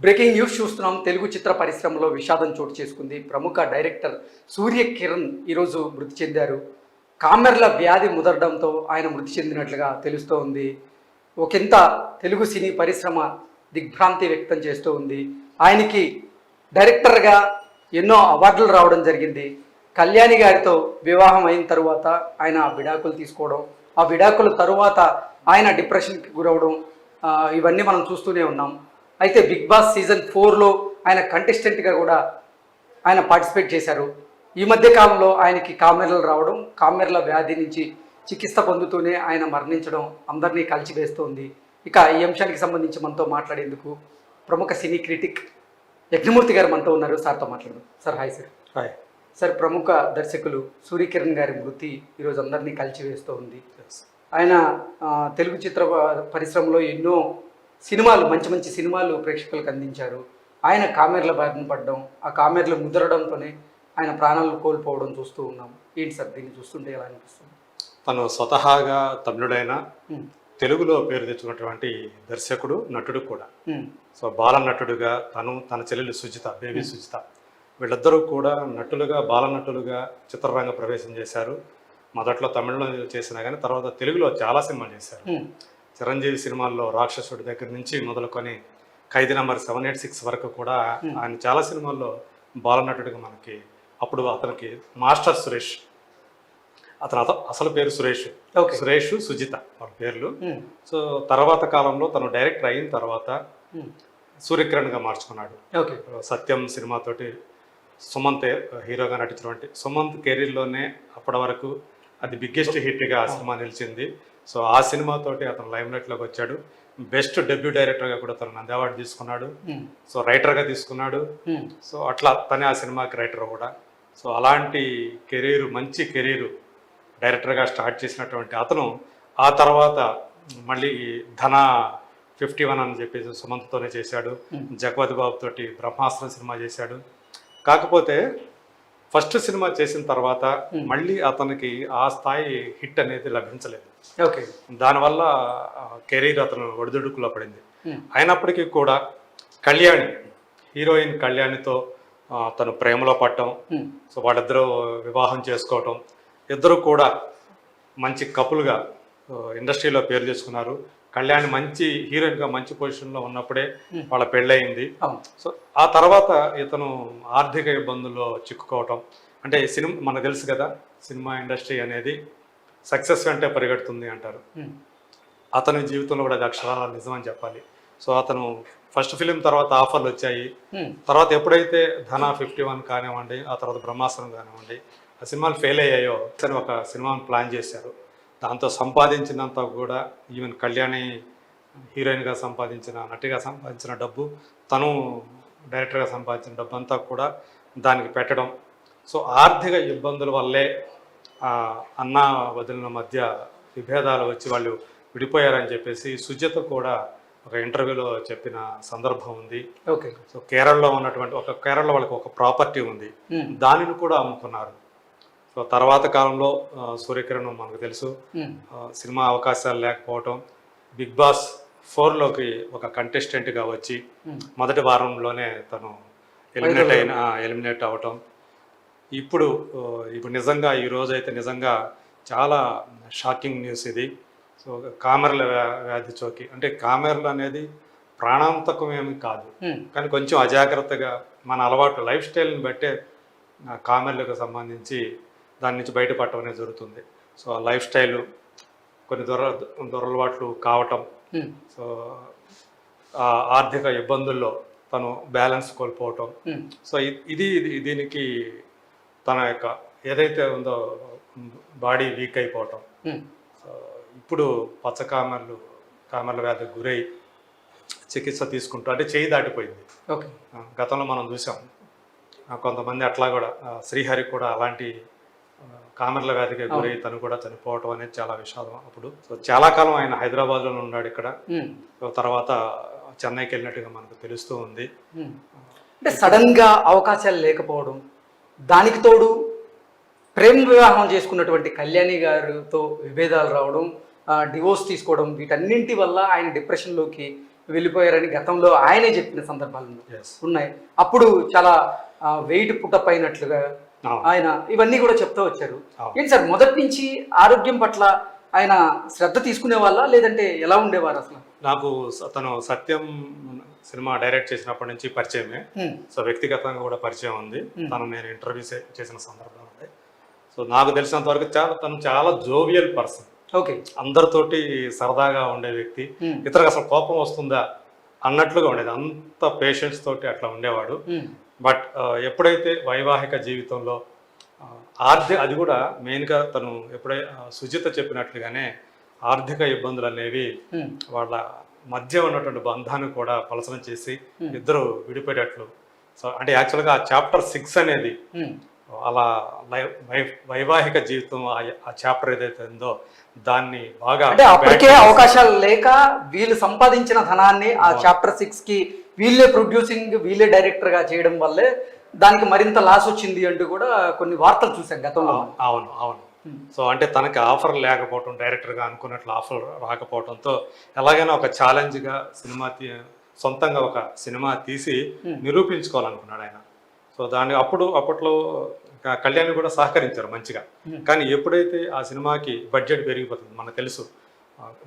Breaking news చూస్తున్నాం. తెలుగు చిత్ర పరిశ్రమలో విషాదం చోటు చేసుకుంది. ప్రముఖ డైరెక్టర్ సూర్య కిరణ్ ఈరోజు మృతి చెందారు. కామెర్ల వ్యాధి ముదరడంతో ఆయన మృతి చెందినట్లుగా తెలుస్తూ ఉంది ఒకంత తెలుగు సినీ పరిశ్రమ దిగ్భ్రాంతి వ్యక్తం చేస్తూ ఉంది. ఆయనకి డైరెక్టర్గా ఎన్నో అవార్డులు రావడం జరిగింది. కళ్యాణి గారితో వివాహం అయిన తరువాత ఆయన విడాకులు తీసుకోవడం ఆ విడాకుల తరువాత ఆయన డిప్రెషన్కి గురవడం ఇవన్నీ మనం చూస్తూనే ఉన్నాం. అయితే బిగ్ బాస్ సీజన్ ఫోర్లో ఆయన కంటెస్టెంట్గా కూడా ఆయన పార్టిసిపేట్ చేశారు. ఈ మధ్య కాలంలో ఆయనకి కామెర్లు రావడం కామెర్ల వ్యాధి నుంచి చికిత్స పొందుతూనే ఆయన మరణించడం అందరినీ కలిచివేస్తోంది ఇక ఈ అంశానికి సంబంధించి మనతో మాట్లాడేందుకు ప్రముఖ సినీ క్రిటిక్ యజ్ఞమూర్తి గారు మనతో ఉన్నారు. సార్తో మాట్లాడదాం. Sir hi sir. Hi. Sir ప్రముఖ దర్శకులు సూర్యకిరణ్ గారి మృతి ఈరోజు అందరినీ కలిచివేస్తూ ఉంది ఆయన తెలుగు చిత్ర పరిశ్రమలో ఎన్నో సినిమాలు మంచి మంచి సినిమాలు ప్రేక్షకులకు అందించారు. ఆయన కామెర్ల బారిన పడడం ఆ కామెర్లు ముదరడంతోనే ఆయన ప్రాణాలు కోల్పోవడం చూస్తూ ఉన్నాం. ఏంటి సార్ దీన్ని చూస్తుంటే ఎలా అనిపిస్తుంది? తను స్వతహాగా తమిళుడైన తెలుగులో పేరు తెచ్చుకున్నటువంటి దర్శకుడు నటుడు కూడా. సో బాల నటుడుగా తను తన చెల్లెలు సుజిత బేబీ సుజిత. వీళ్ళిద్దరూ కూడా నటులుగా బాల నటులుగా చిత్రరంగ ప్రవేశం చేశారు. మొదట్లో తమిళలో చేసినా కానీ తర్వాత తెలుగులో చాలా సినిమాలు చేశారు. చిరంజీవి సినిమాల్లో రాక్షసుడి దగ్గర నుంచి మొదలుకొని Khaidi number seven eight six వరకు కూడా ఆయన చాలా సినిమాల్లో బాలనటుడిగా మనకి అప్పుడు అతనికి మాస్టర్ సురేష్. అతను అత అసలు పేరు సురేష్. ఓకే. సురేష్ సుజిత వాళ్ళ పేర్లు. ఉమ్, సో తర్వాత కాలంలో తను డైరెక్టర్ అయిన తర్వాత ఉమ్, సూర్యకిరణ్గా మార్చుకున్నాడు. ఓకే. సత్యం సినిమాతోటి సుమంత్ హీరోగా నటించినటువంటి సుమంత్ కెరీర్లోనే అప్పటి వరకు అది బిగ్గెస్ట్ హిట్గా ఆ సినిమా నిలిచింది. సో ఆ సినిమాతోటి అతను లైమ్ లైట్లోకి వచ్చాడు. బెస్ట్ డెబ్యూ డైరెక్టర్గా కూడా తను నంది అవార్డు తీసుకున్నాడు సో రైటర్గా తీసుకున్నాడు. సో అట్లా తనే ఆ సినిమాకి రైటర్ కూడా. సో అలాంటి కెరీర్ మంచి కెరీర్ డైరెక్టర్గా స్టార్ట్ చేసినటువంటి అతను ఆ తర్వాత మళ్ళీ ధన ఫిఫ్టీ వన్ అని చెప్పేసి సుమంత్తోనే చేశాడు. జగపతి బాబు తోటి బ్రహ్మాస్త్రం సినిమా చేశాడు. కాకపోతే ఫస్ట్ సినిమా చేసిన తర్వాత మళ్ళీ అతనికి ఆ స్థాయి హిట్ అనేది లభించలేదు. ఓకే. దానివల్ల కెరీర్ అతను ఒడిదుడుకులో పడింది. అయినప్పటికీ కూడా కళ్యాణి హీరోయిన్ కళ్యాణితో తను ప్రేమలో పడటం ఉమ్, సో వాళ్ళిద్దరూ వివాహం చేసుకోవటం ఇద్దరు కూడా మంచి కపుల్గా ఇండస్ట్రీలో పేరు చేసుకున్నారు. కళ్యాణి మంచి హీరోయిన్గా మంచి పొజిషన్లో ఉన్నప్పుడే వాళ్ళ పెళ్ళయింది. సో ఆ తర్వాత ఇతను ఆర్థిక ఇబ్బందుల్లో చిక్కుకోవటం అంటే సినిమా మనకు తెలుసు కదా సినిమా ఇండస్ట్రీ అనేది సక్సెస్ వెంటే పరిగెడుతుంది అంటారు. ఉమ్, అతని జీవితంలో కూడా అక్షరాల నిజం అని చెప్పాలి. సో అతను ఫస్ట్ ఫిలిం తర్వాత ఆఫర్లు వచ్చాయి. ఉమ్, తర్వాత ఎప్పుడైతే ధన ఫిఫ్టీ వన్ కానివ్వండి ఆ తర్వాత బ్రహ్మాస్త్రం కానివ్వండి ఆ సినిమాలు ఫెయిల్ అయ్యాయో అతను ఒక సినిమాను ప్లాన్ చేశారు. దాంతో సంపాదించినంత కూడా ఈవెన్ కళ్యాణి హీరోయిన్గా సంపాదించిన నటిగా సంపాదించిన డబ్బు తను డైరెక్టర్గా సంపాదించిన డబ్బు అంతా కూడా దానికి పెట్టడం. సో ఆర్థిక ఇబ్బందుల వల్లే అన్న వదిలిన మధ్య విభేదాలు వచ్చి వాళ్ళు విడిపోయారని చెప్పేసి సుజాత కూడా ఒక ఇంటర్వ్యూలో చెప్పిన సందర్భం ఉంది. ఓకే. సో కేరళలో ఉన్నటువంటి ఒక కేరళలో వాళ్ళకి ఒక ప్రాపర్టీ ఉంది. దానిని కూడా అమ్ముకున్నారు. సో తర్వాత కాలంలో సూర్యకిరణ్ మనకు తెలుసు. సినిమా అవకాశాలు లేకపోవటం. బిగ్ బాస్ ఫోర్లోకి ఒక కంటెస్టెంట్గా వచ్చి మొదటి వారంలోనే తను ఎలిమినేట్ అయిన ఎలిమినేట్ అవ్వటం ఇప్పుడు ఇప్పుడు నిజంగా ఈ రోజు అయితే నిజంగా చాలా షాకింగ్ న్యూస్ ఇది. సో కామెర్ల వ్యా- వ్యాధి చోకి. అంటే కామెర్లు అనేది ప్రాణాంతకం ఏమి కాదు. కానీ కొంచెం అజాగ్రత్తగా మన అలవాటు లైఫ్ స్టైల్ని బట్టే కామెర్లకు సంబంధించి దాని నుంచి బయటపడటం అనేది జరుగుతుంది. సో ఆ లైఫ్ స్టైల్ కొన్ని దొర దొరలవాట్లు కావటం. సో ఆ ఆర్థిక ఇబ్బందుల్లో తను బ్యాలెన్స్ కోల్పోవటం. సో ఇది దీనికి తన యొక్క ఏదైతే ఉందో బాడీ వీక్ అయిపోవటం. సో ఇప్పుడు పచ్చ కామెర్లు కామెర్ల వ్యాధికి గురై చికిత్స తీసుకుంటూ అంటే చేయి దాటిపోయింది. ఓకే. గతంలో మనం చూసాం. కొంతమంది అట్లా కూడా శ్రీహరి కూడా అలాంటి కామెర్ల వ్యాధికి గురై తను కూడా చనిపోవటం అనేది చాలా విషాదం అప్పుడు. సో చాలా కాలం ఆయన హైదరాబాద్లోనే ఉన్నాడు ఇక్కడ. తర్వాత చెన్నైకి వెళ్ళినట్టుగా మనకు తెలుస్తూ ఉంది. అంటే సడన్గా అవకాశాలు లేకపోవడం దానికి తోడు ప్రేమ వివాహం చేసుకున్నటువంటి కళ్యాణి గారితో విభేదాలు రావడం డివోర్స్ తీసుకోవడం వీటన్నింటి వల్ల ఆయన డిప్రెషన్లోకి వెళ్ళిపోయారని గతంలో ఆయనే చెప్పిన సందర్భాలు ఉన్నాయి అప్పుడు చాలా వెయిట్ పుట్టప్ అయినట్లుగా. ఆయన ఇవన్నీ కూడా చెప్తూ వచ్చారు. ఏంటి సార్ మొదటి నుంచి ఆరోగ్యం పట్ల ఆయన శ్రద్ధ తీసుకునే వాళ్ళ? లేదంటే ఎలా ఉండేవారు అసలు? నాకు తను సత్యం సినిమా డైరెక్ట్ చేసినప్పటి నుంచి పరిచయమే. సో వ్యక్తిగతంగా కూడా పరిచయం ఉంది. తను నేను ఇంటర్వ్యూ చేసిన సందర్భం ఉంది సో నాకు తెలిసినంత వరకు చాలా తను చాలా జోవియల్ పర్సన్. ఓకే. అందరితోటి సరదాగా ఉండే వ్యక్తి. ఇతరులకు అసలు కోపం వస్తుందా అన్నట్లుగా ఉండేది. అంత పేషెన్స్ తోటి అట్లా ఉండేవాడు. బట్ ఎప్పుడైతే వైవాహిక జీవితంలో ఆర్థిక అది కూడా మెయిన్గా తను ఎప్పుడై సుజిత చెప్పినట్లుగానే ఆర్థిక ఇబ్బందులు అనేవి. వాళ్ళ మధ్య ఉన్నటువంటి బంధాన్ని కూడా పలసన చేసి ఇద్దరు విడిపోయేటట్లు సో అంటే యాక్చువల్గా ఆ చాప్టర్ సిక్స్ అనేది. అలా వైవాహిక జీవితం ఆ- ఆ చాప్టర్ ఏదైతే ఉందో దాన్ని బాగా అంటే అప్పటికే అవకాశాలు లేక వీళ్ళు సంపాదించిన ధనాన్ని ఆ చాప్టర్ సిక్స్కి వీళ్ళే ప్రొడ్యూసింగ్ వీళ్ళే డైరెక్టర్గా చేయడం వల్లే దానికి మరింత లాస్ వచ్చింది అంటూ కూడా కొన్ని వార్తలు చూసాం గతంలో. అవు- అవును అవును. సో అంటే తనకి ఆఫర్ లేకపోవటం డైరెక్టర్గా అనుకున్నట్లు ఆఫర్ రాకపోవడంతో ఎలాగైనా ఒక ఛాలెంజ్గా సినిమా సొంతంగా ఒక సినిమా తీసి నిరూపించుకోవాలనుకున్నాడు ఆయన. సో దాన్ని అప్పుడు అప్పట్లో కళ్యాణ్ కూడా సహకరించారు మంచిగా. కానీ ఎప్పుడైతే ఆ సినిమాకి బడ్జెట్ పెరిగిపోతుంది మనకు తెలుసు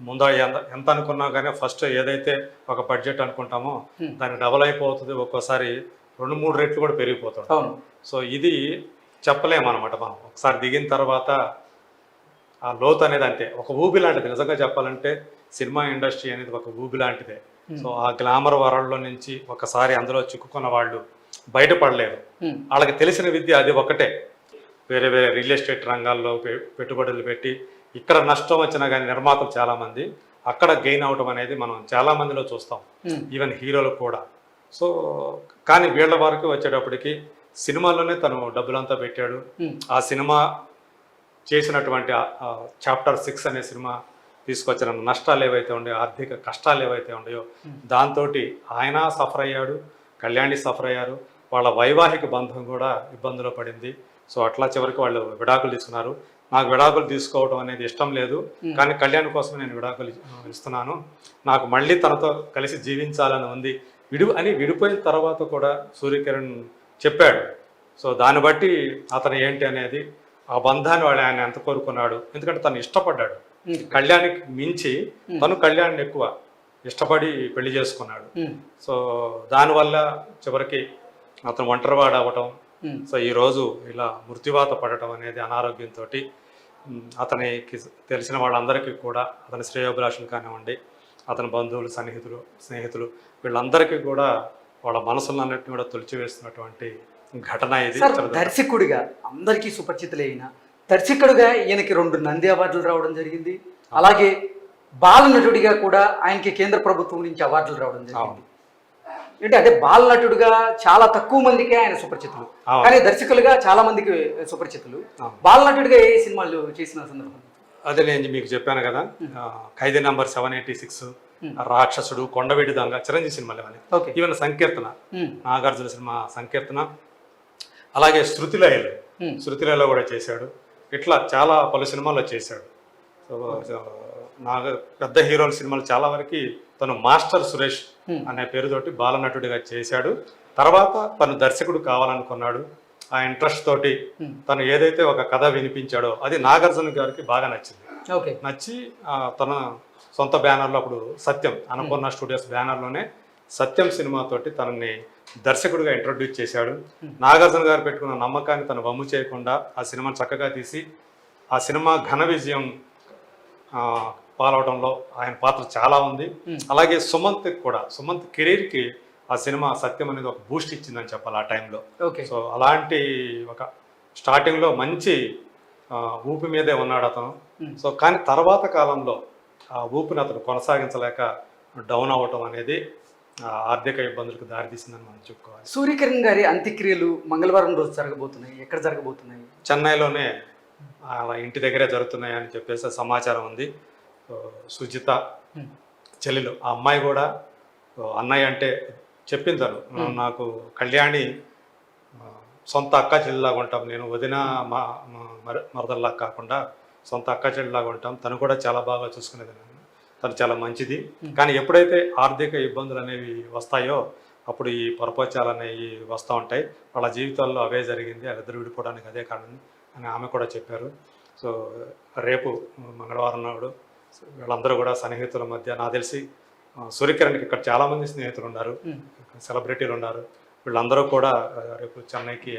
ముందు ఎంత ఎంత అనుకున్నా కానీ ఫస్ట్ ఏదైతే ఒక బడ్జెట్ అనుకుంటామో దానికి డబల్ అయిపోతుంది ఒక్కోసారి. రెండు మూడు రెట్లు కూడా పెరిగిపోతుంది అవును. సో ఇది చెప్పలేమన్నమాట మనం. ఒకసారి దిగిన తర్వాత ఆ లోతు అనేది అంతే ఒక ఊబి లాంటిది. నిజంగా చెప్పాలంటే సినిమా ఇండస్ట్రీ అనేది ఒక ఊబి లాంటిదే. సో ఆ గ్లామర్ వరల్డ్లో నుంచి ఒకసారి అందులో చిక్కుకున్న వాళ్ళు బయటపడలేరు. వాళ్ళకి తెలిసిన విద్య అది ఒకటే. వేరే వేరే రియల్ ఎస్టేట్ రంగాల్లో పెట్టుబడులు పెట్టి ఇక్కడ నష్టం వచ్చినా కానీ నిర్మాతలు చాలామంది అక్కడ గెయిన్ అవటం అనేది మనం చాలా మందిలో చూస్తాం. ఈవెన్ హీరోలు కూడా. సో కానీ వీళ్ళ వరకు వచ్చేటప్పటికి సినిమాలోనే తను డబ్బులంతా పెట్టాడు. ఆ సినిమా చేసినటువంటి చాప్టర్ సిక్స్ అనే సినిమా తీసుకొచ్చిన నష్టాలు ఏవైతే ఉన్నాయో ఆర్థిక కష్టాలు ఏవైతే ఉన్నాయో దాంతో ఆయన సఫర్ అయ్యాడు కళ్యాణి సఫర్ అయ్యారు. వాళ్ళ వైవాహిక బంధం కూడా ఇబ్బందులో పడింది. సో అట్లా చివరికి వాళ్ళు విడాకులు తీసుకున్నారు. నాకు విడాకులు తీసుకోవడం అనేది ఇష్టం లేదు. కానీ కళ్యాణ్ కోసం నేను విడాకులు ఇస్తున్నాను. నాకు మళ్ళీ తనతో కలిసి జీవించాలని ఉంది. విడి అని విడిపోయిన తర్వాత కూడా సూర్యకిరణ్ చెప్పాడు సో దాన్ని బట్టి అతను ఏంటి అనేది ఆ బంధాన్ని వాళ్ళు ఆయన ఎంత కోరుకున్నాడు ఎందుకంటే తను ఇష్టపడ్డాడు. కళ్యాణికి మించి తను కళ్యాణ్ని ఎక్కువ ఇష్టపడి పెళ్ళి చేసుకున్నాడు. సో దానివల్ల చివరికి అతను ఒంటరివాడు అవ్వటం. సో ఈరోజు ఇలా మృత్యువాత పడటం అనేది అనారోగ్యంతో అతనికి తెలిసిన వాళ్ళందరికీ కూడా అతని శ్రేయోభిలాషులు కానివ్వండి అతని బంధువులు సన్నిహితులు స్నేహితులు వీళ్ళందరికీ కూడా వాళ్ళ మనసులన్నింటినీ కూడా తొలిచివేస్తున్నటువంటి ఘటన ఇది. దర్శకుడిగా అందరికీ సుపరిచితులే అయిన దర్శకుడిగా ఈయనకి రెండు నంది అవార్డులు రావడం జరిగింది. అలాగే బాల నటుడిగా కూడా ఆయనకి కేంద్ర ప్రభుత్వం నుంచి అవార్డులు రావడం జరిగింది. ఏంటి అంటే బాల నటుడిగా చాలా తక్కువ మందికే ఆయన సుపరిచితులు. కానీ దర్శకులుగా చాలా మందికి సుపరిచితులు. అవును. బాల నటుడిగా ఏ సినిమాలు చేసిన సందర్భం? అదే నేను మీకు చెప్పాను కదా Khaidi number seven eighty six Rakshasudu Kondaveeti Donga Chiranjeevi సినిమాలు ఓకే. ఈవెన్ సంకీర్తన నాగార్జున సినిమా సంకీర్తన అలాగే శృతిలయలు. శృతిలయలో కూడా చేశాడు. ఇట్లా చాలా పలు సినిమాల్లో చేశాడు. నాగ పెద్ద హీరోల సినిమాలు చాలా వరకు తను మాస్టర్ సురేష్. అనే పేరుతోటి బాలనటుడిగా చేశాడు. తర్వాత తను దర్శకుడు కావాలనుకున్నాడు. ఆ ఇంట్రెస్ట్ తోటి. తను ఏదైతే ఒక కథ వినిపించాడో అది నాగార్జున గారికి బాగా నచ్చింది. నచ్చి తన సొంత బ్యానర్లో అప్పుడు సత్యం అన్నపూర్ణ స్టూడియోస్ బ్యానర్లోనే సత్యం సినిమాతోటి తనని దర్శకుడిగా ఇంట్రొడ్యూస్ చేశాడు. నాగార్జున గారు పెట్టుకున్న నమ్మకాన్ని తను వమ్ము చేయకుండా ఆ సినిమాని చక్కగా తీసి ఆ సినిమా ఘన విజయం పాలవడంలో ఆయన పాత్ర చాలా ఉంది. అలాగే సుమంత్ కూడా సుమంత్ కెరీర్కి ఆ సినిమా సత్యం అనేది ఒక బూస్ట్ ఇచ్చిందని చెప్పాలి ఆ టైంలో. సో అలాంటి ఒక స్టార్టింగ్లో మంచి ఊపి మీదే ఉన్నాడు అతను. సో కానీ తర్వాత కాలంలో ఆ ఊపిని అతను కొనసాగించలేక డౌన్ అవ్వటం అనేది ఆర్థిక ఇబ్బందులకు దారితీసిందని మనం చెప్పుకోవాలి. సూర్యకిరణ్ గారి అంత్యక్రియలు మంగళవారం రోజు జరగబోతున్నాయి. ఎక్కడ జరగబోతున్నాయి? చెన్నైలోనే అలా ఇంటి దగ్గరే జరుగుతున్నాయి అని చెప్పేసి సమాచారం ఉంది. సో, సుజిత. చెల్లెలు ఆ అమ్మాయి కూడా అన్నయ్య అంటే చెప్పింది తను. నాకు కళ్యాణి సొంత అక్క చెల్లిలాగా ఉంటాం. నేను వదిన మా మా మర- మరదల్లాగా కాకుండా సొంత అక్క చెల్లిలాగా ఉంటాం. తను కూడా చాలా బాగా చూసుకునేది నన్ను. తను చాలా మంచిది. కానీ ఎప్పుడైతే ఆర్థిక ఇబ్బందులు అనేవి వస్తాయో అప్పుడు ఈ పొరపచాలు అనేవి వస్తూ ఉంటాయి. వాళ్ళ జీవితాల్లో అవే జరిగింది. వాళ్ళిద్దరు విడిపోవడానికి అదే కారణం అని ఆమె కూడా చెప్పారు. సో రేపు మంగళవారం నాడు వీళ్ళందరూ కూడా సన్నిహితుల మధ్య నాకు తెలిసి సూర్యకిరణ్కి ఇక్కడ చాలామంది స్నేహితులు ఉన్నారు. సెలబ్రిటీలు ఉన్నారు. వీళ్ళందరూ కూడా రేపు చెన్నైకి